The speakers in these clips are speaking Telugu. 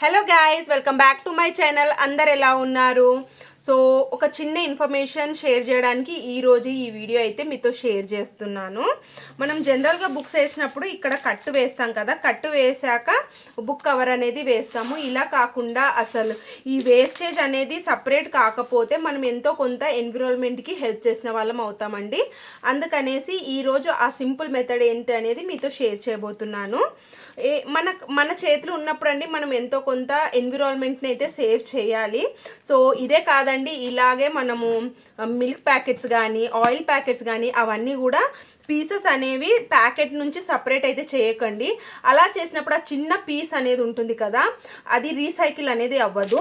Hello guys welcome back to my channel అందరు ఎలా ఉన్నారు? సో ఒక చిన్న ఇన్ఫర్మేషన్ షేర్ చేయడానికి ఈరోజు ఈ వీడియో అయితే మీతో షేర్ చేస్తున్నాను. మనం జనరల్గా బుక్స్ వేసినప్పుడు ఇక్కడ కట్టు వేస్తాం కదా కట్టు వేసాక బుక్ కవర్ అనేది వేస్తాము. ఇలా కాకుండా అసలు ఈ వేస్టేజ్ అనేది సపరేట్ కాకపోతే మనం ఎంతో కొంత ఎన్విరాన్మెంట్కి హెల్ప్ చేసిన వాళ్ళం అవుతామండి. అందుకనేసి ఈరోజు ఆ సింపుల్ మెథడ్ ఏంటి అనేది మీతో షేర్ చేయబోతున్నాను. ఏ మన మన చేతులు ఉన్నప్పుడు అండి మనం ఎంతో కొంత ఎన్విరాన్మెంట్ని అయితే సేవ్ చేయాలి. సో ఇదే కాదు కాదండి ఇలాగే మనము మిల్క్ ప్యాకెట్స్ కానీ ఆయిల్ ప్యాకెట్స్ కానీ అవన్నీ కూడా పీసెస్ అనేవి ప్యాకెట్ నుంచి సపరేట్ అయితే చేయకండి. అలా చేసినప్పుడు ఆ చిన్న పీస్ అనేది ఉంటుంది కదా అది రీసైకిల్ అనేది అవ్వదు.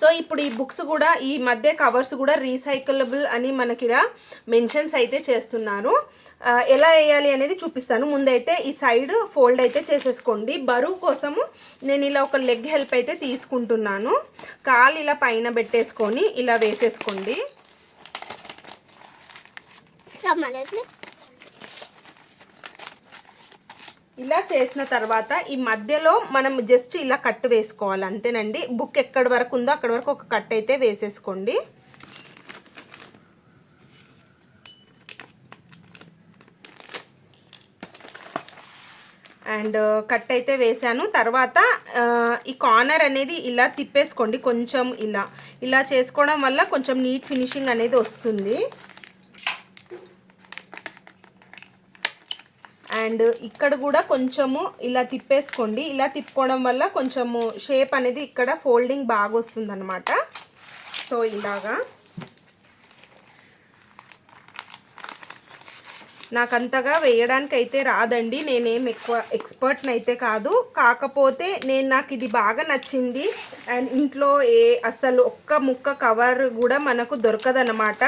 సో ఇప్పుడు ఈ బుక్స్ కూడా ఈ మధ్య కవర్స్ కూడా రీసైకిలబుల్ అని మనకి ఇలా మెన్షన్స్ అయితే చేస్తున్నారు. ఎలా వేయాలి అనేది చూపిస్తాను. ముందైతే ఈ సైడ్ ఫోల్డ్ అయితే చేసేసుకోండి. బరువు కోసము నేను ఇలా ఒక లెగ్ హెల్ప్ అయితే తీసుకుంటున్నాను. కాలు ఇలా పైన పెట్టేసుకొని ఇలా వేసేసుకోండి. ఇలా చేసిన తర్వాత ఈ మధ్యలో మనం జస్ట్ ఇలా కట్ వేసుకోవాలి అంతేనండి. బుక్ ఎక్కడి వరకు ఉందో అక్కడి వరకు ఒక కట్ అయితే వేసేసుకోండి. అండ్ కట్ అయితే వేసాను. తర్వాత ఈ కార్నర్ అనేది ఇలా తిప్పేసుకోండి కొంచెం ఇలా. ఇలా చేసుకోవడం వల్ల కొంచెం నీట్ ఫినిషింగ్ అనేది వస్తుంది. అండ్ ఇక్కడ కూడా కొంచెము ఇలా తిప్పేసుకోండి. ఇలా తిప్పుకోవడం వల్ల కొంచెము షేప్ అనేది ఇక్కడ ఫోల్డింగ్ బాగా వస్తుందన్నమాట. సో ఇలాగా. నాకు అంతగా వేయడానికి అయితే రాదండి. నేనేం ఎక్కువ ఎక్స్పర్ట్ని అయితే కాదు. కాకపోతే నేను నాకు ఇది బాగా నచ్చింది. అండ్ ఇంట్లో ఏ అసలు ఒక్క ముక్క కవర్ కూడా మనకు దొరకదనమాట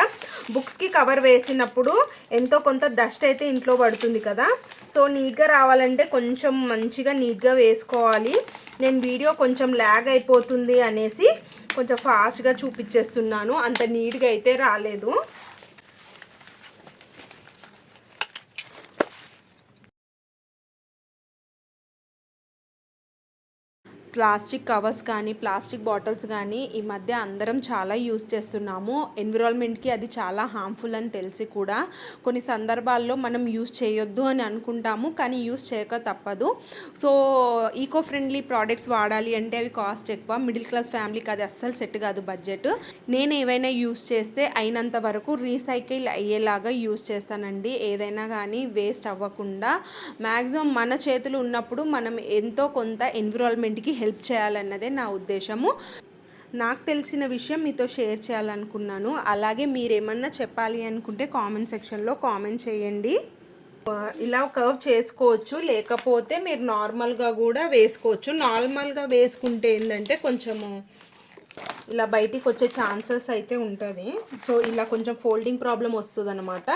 బుక్స్కి కవర్ వేసినప్పుడు ఎంతో కొంత డస్ట్ అయితే ఇంట్లో పడుతుంది కదా. సో నీట్గా రావాలంటే కొంచెం మంచిగా నీట్గా వేసుకోవాలి. నేను వీడియో కొంచెం ల్యాగ్ అయిపోతుంది అనేసి కొంచెం ఫాస్ట్గా చూపించేస్తున్నాను అంత నీట్గా అయితే రాలేదు. ప్లాస్టిక్ కవర్స్ కానీ ప్లాస్టిక్ బాటిల్స్ కానీ ఈ మధ్య అందరం చాలా యూస్ చేస్తున్నాము. ఎన్విరాన్మెంట్కి అది చాలా హార్మ్ఫుల్ అని తెలిసి కూడా కొన్ని సందర్భాల్లో మనం యూస్ చేయొద్దు అని అనుకుంటాము కానీ యూస్ చేయక తప్పదు. సో ఈకో ఫ్రెండ్లీ ప్రోడక్ట్స్ వాడాలి అంటే అవి కాస్ట్ ఎక్కువ. మిడిల్ క్లాస్ ఫ్యామిలీకి అది అస్సలు సెట్ కాదు బడ్జెట్ నేను ఏవైనా యూస్ చేస్తే అయినంత వరకు రీసైకిల్ అయ్యేలాగా యూస్ చేస్తానండి. ఏదైనా కానీ వేస్ట్ అవ్వకుండా. మ్యాక్సిమం మన చేతులు ఉన్నప్పుడు మనం ఎంతో కొంత ఎన్విరాన్మెంట్కి హెల్ప్ చేయాలన్నదే నా ఉద్దేశము. నాకు తెలిసిన విషయం మీతో షేర్ చేయాలనుకున్నాను. అలాగే మీరేమన్నా చెప్పాలి అనుకుంటే కామెంట్ సెక్షన్లో కామెంట్ చేయండి. ఇలా కర్వ్ చేసుకోవచ్చు. లేకపోతే మీరు నార్మల్గా కూడా వేసుకోవచ్చు. నార్మల్గా వేసుకుంటే ఏంటంటే కొంచెము ఇలా బయటికి వచ్చే ఛాన్సెస్ అయితే ఉంటుంది. సో ఇలా కొంచెం ఫోల్డింగ్ ప్రాబ్లం వస్తుంది అనమాట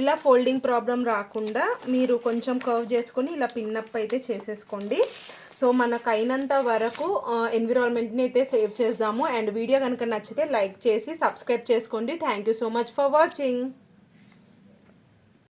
ఇలా ఫోల్డింగ్ ప్రాబ్లం రాకుండా మీరు కొంచెం కర్వ్ చేసుకొని ఇలా పిన్నప్ అయితే చేసేసుకోండి. సో మనకు అయినంత వరకు ఎన్విరాన్మెంట్ని అయితే సేవ్ చేద్దాము అండ్ వీడియో కనుక నచ్చితే లైక్ చేసి సబ్స్క్రైబ్ చేసుకోండి. Thank you so much for watching